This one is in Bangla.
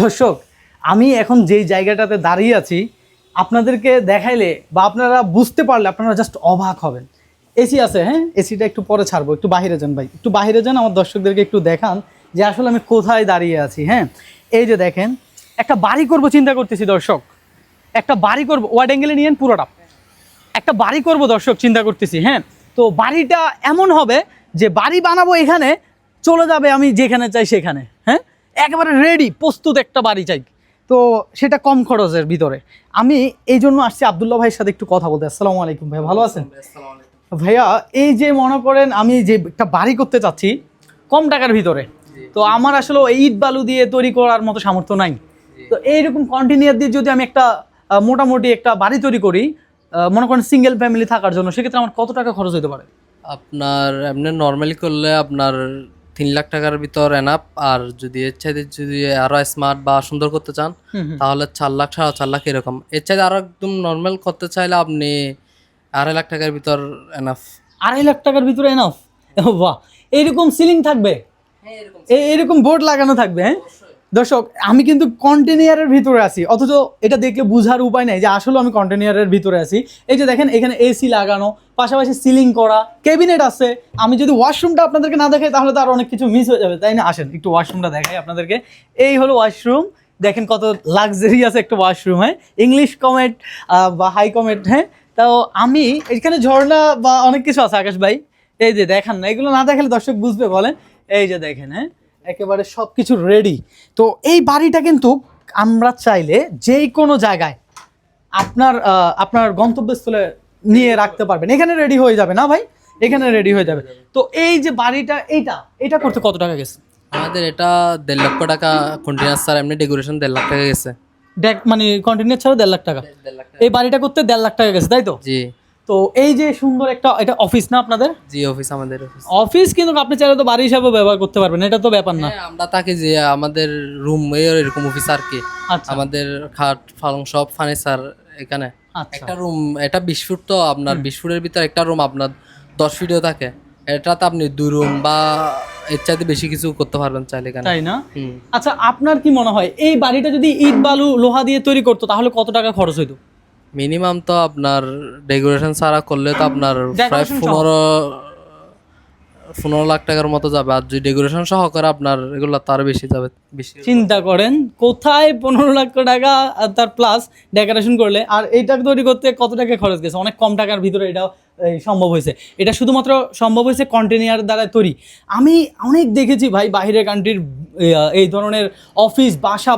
দর্শক, আমি এখন যেই জায়গাটাতে দাঁড়িয়ে আছি, আপনাদেরকে দেখাইলে বা আপনারা বুঝতে পারলে আপনারা জাস্ট অবাক হবেন। এসি আছে হ্যাঁ? এসিটা একটু পরে ছাড়বো, একটু বাইরে যান ভাই। একটু বাইরে যান, আমার দর্শকদেরকে একটু দেখান যে আসলে আমি কোথায় দাঁড়িয়ে আছি হ্যাঁ? এই যে দেখেন, একটা বাড়ি করব চিন্তা করতেছি দর্শক। একটা বাড়ি করব ওয়ার্ড অ্যাঙ্গেলে নিয়েন পুরোটা। একটা বাড়ি করব দর্শক, চিন্তা করতেছি হ্যাঁ? তো বাড়িটা এমন হবে যে বাড়ি বানাবো এখানে, চলে যাবে আমি যেখানে চাই সেখানে হ্যাঁ? একেবারে রেডি প্রস্তুত একটা বাড়ি চাই। তো সেটা কম খরচের ভিতরে। আমি এই জন্য আসছি আবদুল্লাহ ভাইয়ের সাথে একটু কথা বলতে। আসসালামু আলাইকুম ভাই ভালো আছেন? ভাইয়া এই যে মনে করেন আমি যে একটা বাড়ি করতে চাচ্ছি কম টাকার ভিতরে। তো আমার আসলে ওই ইট বালু দিয়ে তৈরি করার মতো সামর্থ্য নাই। তো এইরকম কন্টিনিউয়ার দিয়ে যদি আমি একটা মোটামুটি একটা বাড়ি তৈরি করি মনে করেন সিঙ্গেল ফ্যামিলি থাকার জন্য সেক্ষেত্রে আমার কত টাকা খরচ হতে পারে? আপনার এমনি নর্মালি করলে আপনার তিন লাখ টাকার ভিতর এনাপ আর যদি এর চাইতে যদি আরও স্মার্ট বা সুন্দর করতে চান। তাহলে চার লাখ সাড়ে চার লাখ এরকম। এর চাইতে আরও একদম নর্মাল করতে চাইলে আপনি আড়াই লাখ টাকার ভিতর এনাফ আড়াই লাখ টাকার ভিতরে এনাফ বাহ এরকম সিলিং থাকবে? এ- এরকম বোর্ড লাগানো থাকবে হ্যাঁ? দর্শক, আমি কিন্তু কন্টেনিয়ারের ভিতরে আছি, অথচ এটা দেখলে বোঝার উপায় নেই যে আসলে আমি কন্টেনিয়ারের ভিতরে আছি। এই যে দেখেন, এখানে এসি লাগানো, পাশাপাশি সিলিং করা ক্যাবিনেট আছে। আমি যদি ওয়াশরুমটা আপনাদেরকে না দেখাই, তাহলে তো আর অনেক কিছু মিস হয়ে যাবে, তাই না? আসেন, একটু ওয়াশরুমটা দেখাই আপনাদেরকে। এই হলো ওয়াশরুম দেখেন কত লাক্সারিয়াস একটা ওয়াশরুম হ্যাঁ? ইংলিশ কমেট বা হাই কমেন্ট হ্যাঁ? তো আমি, এখানে ঝর্ণা বা অনেক কিছু আছে, আকাশ ভাই। এই যে দেখান না, এগুলো না দেখালে দর্শক বুঝবে বলেন। এই যে দেখেন হ্যাঁ? একেবারে সব কিছু রেডি তো এই বাড়িটা কিন্তু আমরা চাইলে যে কোনো জায়গায় আপনার আপনার গন্তব্যস্থলে নিয়ে রাখতে পারবেন। এখানে রেডি হয়ে যাবে না ভাই? এখানে রেডি হয়ে যাবে। তো এই যে বাড়িটা এইটা এটা করতে কত টাকা গেছে? আমাদের এটা দেড় লক্ষ টাকা কন্টিনিউয়াস স্যার এমনি ডেকোরেশন দেড় লাখ টাকা গেছে। মানে কন্টিনিউ ছাড়া দেড় লাখ টাকা। এই বাড়িটা করতে দেড় লাখ টাকা গেছে তাই তো? জি। তো এই যে সুন্দর একটা এটা অফিস না আপনাদের? জি অফিস আমাদের অফিস অফিস কিন্তু আপনি চাইলে তো বাড়ি হিসাবে ব্যবহার করতে পারবেন এটা তো ব্যাপার না। হ্যাঁ, আমরা তাকে যে আমাদের রুম এরকম অফিস আর কি। আচ্ছা। আমাদের খাট পালং সব ফার্নিচার এখানে। আচ্ছা। একটা রুম এটা বিশ ফুট তো আপনার বিশ ফুটের ভিতর একটা রুম আপনার দশ ফিটও থাকে। এটাতে আপনি দুই রুম বা এর চাইতে বেশি কিছু করতে পারবেন চাইলে এখানে। তাই না? আচ্ছা আপনার কি মনে হয় এই বাড়িটা যদি ইট বালু লোহা দিয়ে তৈরি করতো তাহলে কত টাকা খরচ হইতো? মিনিমাম তো আপনার ডেকোরেশন ছাড়া করলে তো আপনার প্রায় পনেরো পনেরো লাখ টাকার মতো যাবে। আর যদি ডেকোরেশন সহ করে আপনার এগুলো তার বেশি যাবে বেশি চিন্তা করেন কোথায় পনেরো লাখ টাকা আর তার প্লাস ডেকোরেশন করলে? আর এইটা তৈরি করতে কত টাকা খরচ গেছে? অনেক কম টাকার ভিতরে এটা সম্ভব হয়েছে। এটা শুধুমাত্র সম্ভব হয়েছে কন্টেনিয়ার দ্বারা তৈরি। আমি অনেক দেখেছি ভাই বাইরের কান্ট্রির এই ধরনের অফিস বাসা